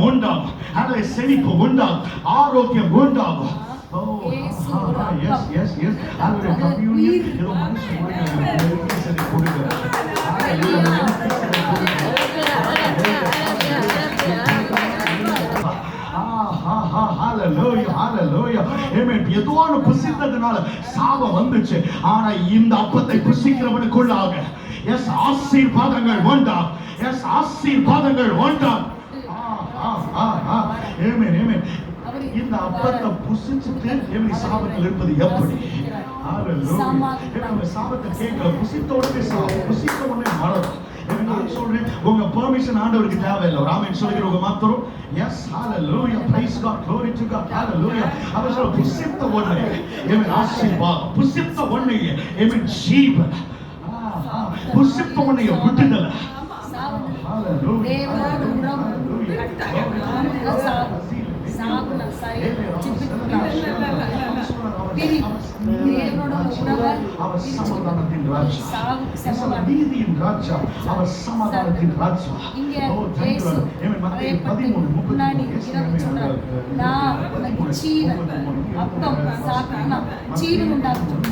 சுகம் உண்டாகும். அல்லது செழிப்பு உண்டாகும். ஆரோக்கியம் உண்டாகும். ஓ எஸ் எஸ் எஸ் அதோட கம்யூனியன் ஏதோ கொடுக்கிறாங்க எதுவான புசித்ததுனால சாபம் வந்துச்சு. ஆனா இந்த அப்பத்தை புசிக்கிறவனுக்குள்ளாக எஸ் ஆசீர்வாதங்கள் உண்டாம் எஸ் ஆசீர்வாதங்கள் உண்டாம் ஏமேன் ஏமேன் இந்த அப்பத்தை புசிச்சுட்டு எப்படி சாபத்தில் இருப்பது எப்படி? நம்ம சாபத்தை கேட்கல. புசித்த உடனே சாபம் புசித்த உடனே மரணம். நான் சொல்றேன் உங்க பெர்மிஷன் ஆண்டவருக்கு தேவையில்லை. சொல்கிறவங்க மாத்திரம் எஸ் ஹalleluya praise god. Glory to god. Hallelujah. அவர் சொல்ற புசித்த உடனே ஏமேன் ஆசீர்வாதம். புசித்த உடனே ஏமேன் ஜீவன். புசித்த உடனே விடுதலை. அவர் சமாதானத்தின் ராஜா அவர் சமாதானம் நீதியின் ராஜா அவர் சமாதானத்தின் ராஜா இங்க ஓ, thank you, இயேசு Lord. Amen. மத்தேயு அறையப்பட்டு 13, முன்னாடி 33. Yes, இரவு amen. சொன்னார் நான் உனக்கு ஜீவன் அப்பம் சாப்பிட்டு ஜீவன் உண்டாக்கும்